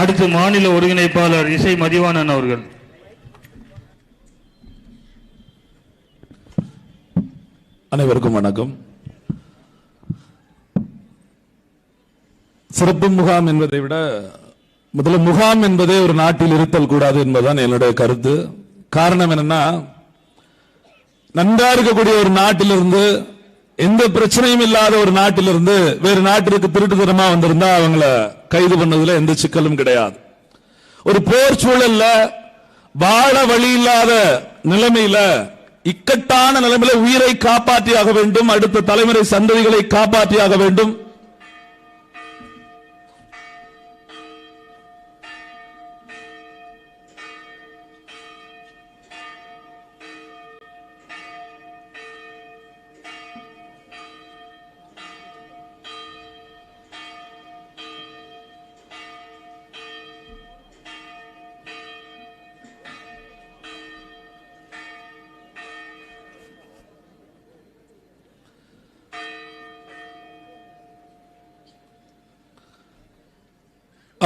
அடுத்து மாநில ஒருங்கிணைப்பாளர் இசை மதிவாணன் அவர்கள். அனைவருக்கும் வணக்கம். சிறப்பு முகாம் என்பதை விட முதல்ல முகாம் என்பதே ஒரு நாட்டில் இருத்தல் கூடாது என்பதுதான் என்னுடைய கருத்து. காரணம் என்னன்னா நன்றா இருக்கக்கூடிய ஒரு நாட்டிலிருந்து எந்த பிரச்சனையும் இல்லாத ஒரு நாட்டிலிருந்து வேறு நாட்டிற்கு திருட்டுத்தனமா வந்திருந்தா அவங்கள கைது பண்ணதுல எந்த சிக்கலும் கிடையாது. ஒரு போர் சூழல்ல வாழ வழி இல்லாத நிலைமையில இக்கட்டான நிலைமையில உயிரை காப்பாற்றியாக வேண்டும் அடுத்த தலைமுறை சந்ததிகளை காப்பாற்றியாக வேண்டும்.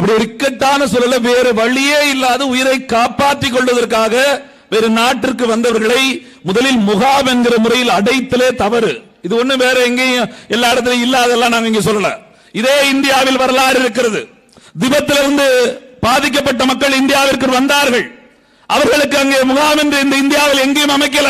அப்படி ஒரு இக்கட்டான சூழல வேறு வழியே இல்லாத உயிரை காப்பாற்றிக் கொள்வதற்காக வேறு நாட்டிற்கு வந்தவர்களை முதலில் முகாம் என்கிற முறையில் அடைத்தலே தவறு. இது ஒண்ணு வேற எங்கேயும் எல்லா இடத்துலயும் இல்லாதெல்லாம் நாங்க இங்க சொல்லல. இதே இந்தியாவில் வரலாறு இருக்கிறது. திபத்திலிருந்து பாதிக்கப்பட்ட மக்கள் இந்தியாவிற்கு வந்தார்கள். அவர்களுக்கு அங்கே முகாம் என்று இந்த இந்தியாவில் எங்கேயும் அமைக்கல.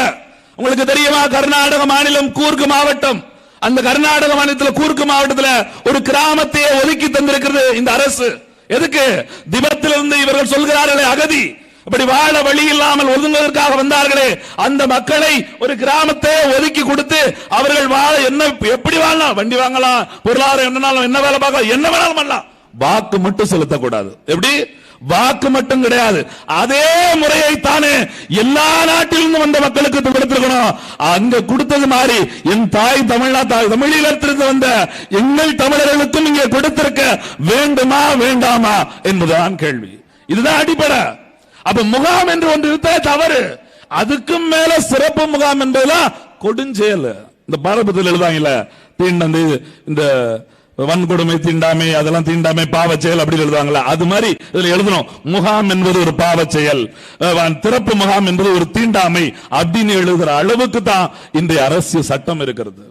உங்களுக்கு தெரியுமா? கர்நாடக மாநிலம் கூர்க்கு மாவட்டம். அந்த கர்நாடக மாநிலத்தில் கூர்க்கு மாவட்டத்தில் ஒரு கிராமத்தையே ஒதுக்கி தந்திருக்கிறது இந்த அரசு. எதுக்கு? திபத்திலிருந்து இவர்கள் சொல்கிறார்களே அகதி. அப்படி வாழ வழி இல்லாமல் ஒதுங்குவதற்காக வந்தார்களே அந்த மக்களை ஒரு கிராமத்தை ஒதுக்கி கொடுத்து அவர்கள் வாழ என்ன எப்படி வாழலாம்? வண்டி வாங்கலாம் பொருளாதாரம் என்னனாலும் என்ன வேலை பார்க்கலாம் என்ன வேணாலும் பண்ணலாம். வாக்கு மட்டும் செலுத்தக்கூடாது. எப்படி? வாக்கு மட்டும் கிடையாது. அதே முறையை தானே எல்லா நாட்டிலிருந்து வந்த மக்களுக்கு கொடுத்திருக்கணும். அங்க கொடுத்தது மாதிரி என் தாய் தமிழ்நாட்டு தமிழீழத்திலிருந்து வந்த எங்கள் தமிழர்களுக்கும் இங்கே கொடுத்திருக்க வேண்டுமா வேண்டாமா என்பதுதான் கேள்வி. இதுதான் அடிப்படை. அப்ப முகாம் என்று ஒன்று இருந்தே தவறு. அதுக்கும் மேல சிறப்பு முகாம் என்பதெல்லாம் கொடுஞ்செயல். இந்த பாரபத்தில் எழுதாங்கல்ல தீண்டந்து இந்த வன்கொடுமை தீண்டாமை அதெல்லாம் தீண்டாமை பாவ செயல் அப்படி எழுதுவாங்களா அது மாதிரி இதுல எழுதணும். முகாம் என்பது ஒரு பாவச் செயல் திறப்பு முகாம் என்பது ஒரு தீண்டாமை அப்படின்னு எழுதுற அளவுக்கு தான் இன்றைய அரசு சட்டம் இருக்கிறது.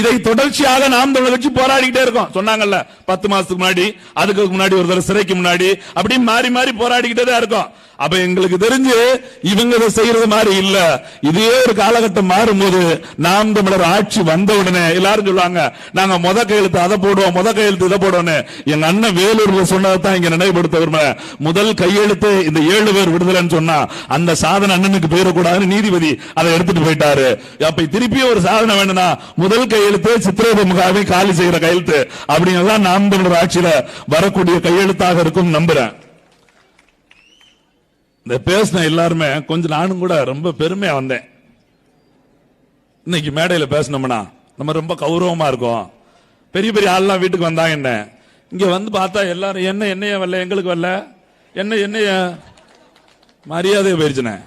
இதை தொடர்ச்சியாக நாம் தமிழர் கட்சி போராடிக்கிட்டே இருக்கோம். சொன்னாங்கல்ல பத்து மாசத்துக்கு முன்னாடி அதுக்கு முன்னாடி ஒரு தடவை சிறைக்கு முன்னாடி அப்படி மாறி மாறி போராடிக்கிட்டே தான் இருக்கோம். அப்ப எங்களுக்கு தெரிஞ்சு இவங்க இதை செய்யறது மாதிரி இல்ல. இதே ஒரு காலகட்டம் மாறும்போது நாம் தமிழர் ஆட்சி வந்த உடனே எல்லாரும் சொல்லுவாங்க நாங்க முத கையெழுத்து அதை போடுவோம் முத கையெழுத்து இதை போடுவோம் எங்க அண்ணன் வேலூர்ல சொன்னதான் இங்க நினைவுபடுத்த விரும்ப முதல் கையெழுத்து இந்த ஏழு பேர் விடுதலைன்னு சொன்னா அந்த சாதனை அண்ணனுக்கு போயிடக்கூடாதுன்னு நீதிபதி அதை எடுத்துட்டு போயிட்டாரு. அப்ப திருப்பி ஒரு சாதனை வேணும்னா முதல் கை கையெழுத்து சித்திரவதை முகாமை காலி செய்யற கையெழுத்து. அப்படிங்கறதான் நாம் தமிழர் ஆட்சியில வரக்கூடிய கையெழுத்தாக இருக்கும் நம்புறேன். இந்த பேசின எல்லாருமே கொஞ்சம் நானும் கூட ரொம்ப பெருமையா வந்தேன். இன்னைக்கு மேடையில பேசினோம்னா நம்ம ரொம்ப கௌரவமா இருக்கோம். பெரிய பெரிய ஆள்லாம் வீட்டுக்கு வந்தாங்க என்ன? இங்க வந்து பார்த்தா எல்லாரும் என்ன என்னைய வரல எங்களுக்கு வரல? என்ன என்னைய? மரியாதை போயிருச்சுனே.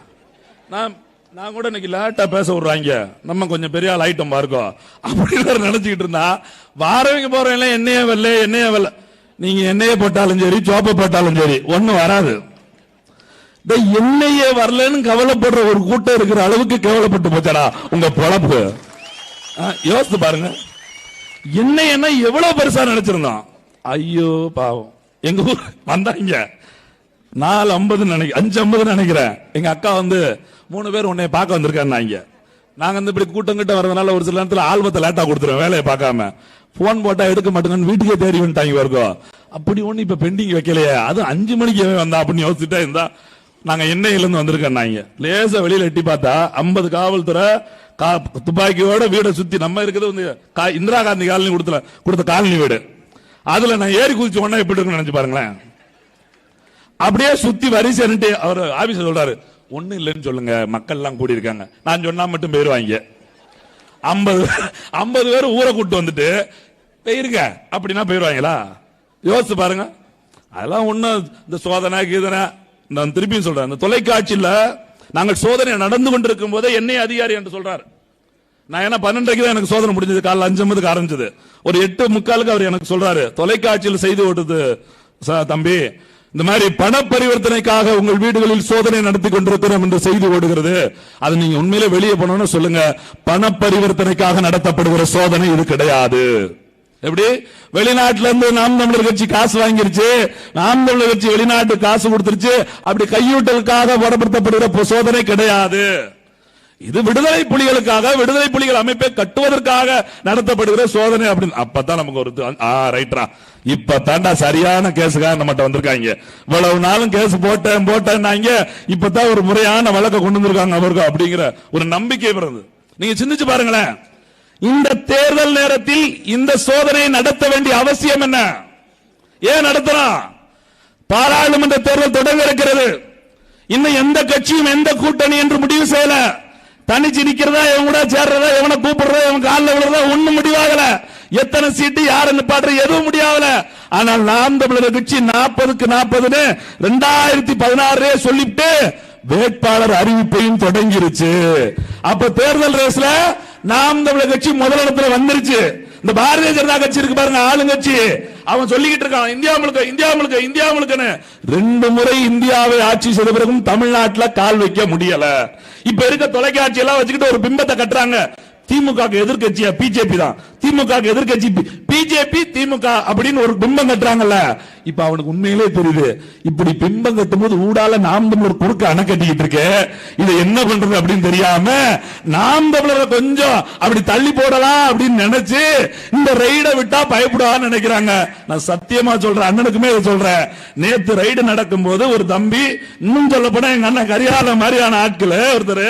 நான் நான் கூட இன்னைக்கு லேட்டா பேச விடுறாங்க. நம்ம கொஞ்சம் பெரிய ஆள் ஐட்டம் இருக்கோம் அப்படின்னு நினைச்சுக்கிட்டு இருந்தா வாரவங்க போறவங்க என்னையே வரல என்னையே வரல. நீங்க எண்ணெய போட்டாலும் சரி சோப்பை போட்டாலும் சரி ஒன்னும் வராது. இந்த எண்ணெயே வரலன்னு கவலைப்படுற ஒரு கூட்டம் இருக்கிற அளவுக்கு கவலைப்பட்டு போச்சடா உங்க பொழப்பு. ஆ, யோசித்து பாருங்க. எண்ணெய் என்ன எவ்வளவு பெருசா நினைச்சிருந்தோம். ஐயோ பாவம். எங்க ஊர் வந்தாங்க. நாலு ஐம்பது நினைக்க அஞ்சு ஐம்பது நினைக்கிறேன். எங்க அக்கா வந்து மூணு பேர் உன்னை பார்க்க வந்திருக்காங்க நாங்க வந்து இப்படி கூட்டம் கிட்ட வரதுனால ஒரு சில நேரத்தில் ஆல்பத்தை லேட்டா கொடுத்துருவோம் வேலையை பார்க்காம. போன் போட்டா எடுக்க மாட்டேங்கன்னு வீட்டுக்கே தேடி வந்துட்டாங்க வரைக்கும் அப்படி ஒண்ணு இப்ப பெண்டிங் வைக்கலையே. அது அஞ்சு மணிக்கு எவன் வந்தா அப்படின்னு யோசிச்சுட்டா இருந்தா நாங்க எண்ணெயிலிருந்து வந்திருக்கோம் நாங்க லேசா வெளியில எட்டி பார்த்தா ஐம்பது காவல்துறை கா- துப்பாக்கியோட வீடை சுத்தி நம்ம இருக்கிறது வந்து கா- இந்திரா காந்தி காலனி கொடுத்த கொடுத்த காலனி வீடு. அதுல நான் ஏறி குதிச்சு உடனே எப்படி இருக்குன்னு நினைச்சு பாருங்களேன். அப்படியே சுத்தி வரிசைன்ட்டு அவர் ஆபீஸ் சொல்றாரு. ஒண்ணு இல்லைன்னு சொல்லுங்க. மக்கள் எல்லாம் கூடி இருக்காங்க நான் சொன்னா மட்டும் போயிருவாங்க ஐம்பது ஐம்பது பேர் ஊரை கூட்டு வந்துட்டு போயிருங்க. அப்படின்னா போயிருவாங்களா யோசிச்சு பாருங்க. அதெல்லாம் ஒன்றும் இந்த சோதனை கீதனை நான் திருப்பியும் சொல்றேன். இந்த தொலைக்காட்சியில் நாங்கள் சோதனை நடந்து கொண்டிருக்கும் போதே என்னை அதிகாரி என்று சொல்றார். நான் என்ன பன்னெண்டரைக்கு தான் எனக்கு சோதனை முடிஞ்சது. காலைல அஞ்சு மணிக்கு ஆரம்பிச்சது. ஒரு எட்டு முக்காலுக்கு அவர் எனக்கு சொல்றாரு. தொலைக்காட்சியில் செய்து ஓட்டுது தம்பி. இந்த மாதிரி பண பரிவர்த்தனைக்காக உங்கள் வீடுகளில் சோதனை நடத்தி கொண்டிருக்கிறோம் என்று செய்தி ஓடுகிறது. அது நீங்க உண்மையிலே வெளியே போனோம்னு சொல்லுங்க. பண பரிவர்த்தனைக்காக நடத்தப்படுகிற சோதனை இது கிடையாது. எப்படி? வெளிநாட்டுல இருந்து நாம் தமிழர் கட்சி காசு வாங்கிருச்சு. நாம் தமிழர் கட்சி வெளிநாட்டு காசு கொடுத்துருச்சு. அப்படி கையூட்டலுக்காக போடப்படுத்தப்படுகிற சோதனை கிடையாது. இது விடுதலை புலிகளுக்காக விடுதலை புலிகள் அமைப்பை கட்டுவதற்காக நடத்தப்படுகிற சோதனை அப்படின்னு அப்பதான் நமக்கு ஒரு து- ரைட்ரா. இப்ப தாண்டா சரியான கேஸுக்காக நம்மகிட்ட வந்திருக்காங்க. இவ்வளவு நாளும் கேஸ் போட்டேன் போட்டேன்னாங்க. இப்பதான் ஒரு முறையான வழக்கை கொண்டு வந்திருக்காங்க அவருக்கு அப்படிங்கிற ஒரு நம்பிக்கை வருது நீங்க சிந்திச்சு பாருங்களேன். இந்த தேர்தல் நேரத்தில் இந்த சோதனையை நடத்த வேண்டிய அவசியம் என்ன? ஏன் நடத்தலாம்? பாராளுமன்ற தேர்தல் தொடங்க இருக்கிறது. இன்னும் எந்த கட்சியும் எந்த கூட்டணி என்று முடிவு செய்யல. தனிச்சு நிக்கிறதா இவன் கூட சேர்றதா இவனை கூப்பிடுறதா இவன் காலில் விழுறதா ஒண்ணும் முடிவாகல. எத்தனை சீட்டு யாரு நிப்பாடுற எதுவும் முடியாதுல ஆனால் நாம் தமிழர் கட்சி நாற்பதுக்கு நாற்பதுன்னு ரெண்டாயிரத்தி பதினாறு சொல்லிட்டு வேட்பாளர் அறிவிப்பையும் தொடங்கிருச்சு. அப்ப தேர்தல் ரேஸ்ல நாம் தமிழர் கட்சி முதலிடத்துல வந்துருச்சு. இந்த பாரதிய ஜனதா கட்சி இருக்கு பாருங்க ஆளுங்கட்சி. அவன் சொல்லிக்கிட்டு இருக்கான் இந்தியா முழுக்க இந்தியா முழுக்க இந்தியா முழுக்கன்னு. ரெண்டு முறை இந்தியாவை ஆட்சி செய்த பிறகும் தமிழ்நாட்டுல கால் வைக்க முடியல. இப்ப இருக்க தொலைக்காட்சி எல்லாம் வச்சுக்கிட்டு ஒரு பிம்பத்தை கட்டுறாங்க. திமுக எதிர்கட்சியா பிஜேபி தான். திமுக எதிர்கட்சி பிஜேபி திமுக அப்படின்னு ஒரு பிம்பம் கட்டுறாங்கல்ல. இப்ப அவனுக்கு உண்மையிலே தெரியுது. இப்படி பிம்பம் கட்டும் போது ஊடால நாம் தமிழர் குறுக்க அணை கட்டிக்கிட்டு இருக்கு. இதை என்ன பண்றது அப்படின்னு தெரியாம நாம் தமிழரை கொஞ்சம் அப்படி தள்ளி போடலாம் அப்படின்னு நினைச்சு இந்த ரைட விட்டா பயப்படுவான்னு நினைக்கிறாங்க. நான் சத்தியமா சொல்றேன். அண்ணனுக்குமே இதை சொல்றேன். நேத்து ரைடு நடக்கும் போது ஒரு தம்பி இன்னும் சொல்ல போனா எங்க அண்ணன் கரியாத மாதிரியான ஆட்கள் ஒருத்தர்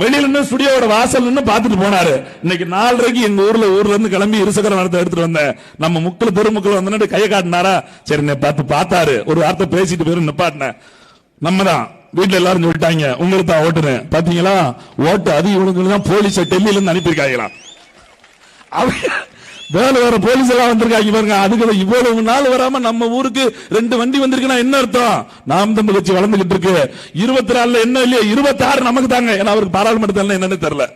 வெளியில நின்னு ஸ்டுடியோட வாசல் பாத்துட்டு போனாரு. இன்னைக்கு நாலரைக்கு எங்க ஊர்ல ஊர்ல இருந்து கிளம்பி இருசக்கர வாகனத்தை எடுத்துட்டு வந்தேன். நம்ம முக்கில் பெருமக்கள் வந்து கையை காட்டினாரா? சரி பார்த்து பார்த்தாரு. ஒரு வார்த்தை பேசிட்டு போயிரு நிப்பாட்டினேன். நம்ம தான் வீட்டுல எல்லாரும் சொல்லிட்டாங்க உங்களுக்கு தான் ஓட்டுனேன். பாத்தீங்களா? ஓட்டு அது இவனுக்கு தான் போலீஸை டெல்லியில இருந்து அனுப்பியிருக்காங்களாம் அவங்க வேற வேற போலீஸ் எல்லாம் வந்திருக்காங்க. பாருங்க அதுக்கு இவ்வளவு நாள் வராம நம்ம ஊருக்கு ரெண்டு வண்டி வந்திருக்குன்னா என்ன அர்த்தம்? நாம் தமிழ் கட்சி வளர்ந்துகிட்டு இருக்கு. இருபத்தி நாலுல என்ன இல்லையா இருபத்தி ஆறு நமக்கு தாங்க. ஏன்னா அவருக்கு பாராளுமன்றத்தில் என்னன்னு தெரியல.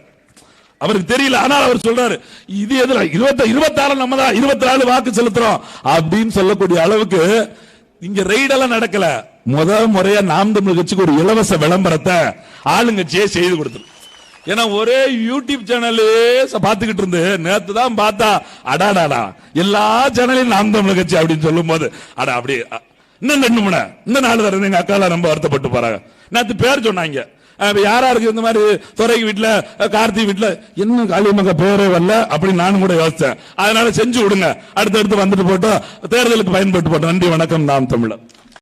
அவருக்கு தெரியல. ஆனால் அவர் சொல்றாரு இது எதுல? இருபத்தி இருபத்தி ஆறு நம்ம தான் இருபத்தி நாலு வாக்கு செலுத்துறோம். அப்படின்னு சொல்லக்கூடிய அளவுக்கு இங்க ரெய்டெல்லாம் நடக்கல. முத முறையா நாம் தமிழ் கட்சிக்கு ஒரு இலவச விளம்பரத்தை ஆளுங்கட்சியே செய்து கொடுத்துரு ஏன்னா ஒரே யூடியூப் சேனல் பார்த்துக்கிட்டு இருந்து. நேத்து தான் பார்த்தா அடாடாடா எல்லா சேனலையும் நாம் தமிழ் கட்சி அப்படின்னு சொல்லும் போது அடா அப்படி இன்னும் ரெண்டு மணி இன்னும் நாலு தடவை எங்க அக்கால ரொம்ப வருத்தப்பட்டு போறாங்க. நேத்து பேர் சொன்னாங்க. யாராருக்கு யாரா இருக்கு இந்த மாதிரி துறைக்கு வீட்டுல கார்த்தி வீட்டுல என்ன காளியம்மக்க பேரே வரல அப்படின்னு நானும் கூட யோசிச்சேன். அதனால செஞ்சு விடுங்க. அடுத்தடுத்து வந்துட்டு போட்டோம். தேர்தலுக்கு பயன்பட்டு போட்டோம். நன்றி வணக்கம். நாம் தமிழர்.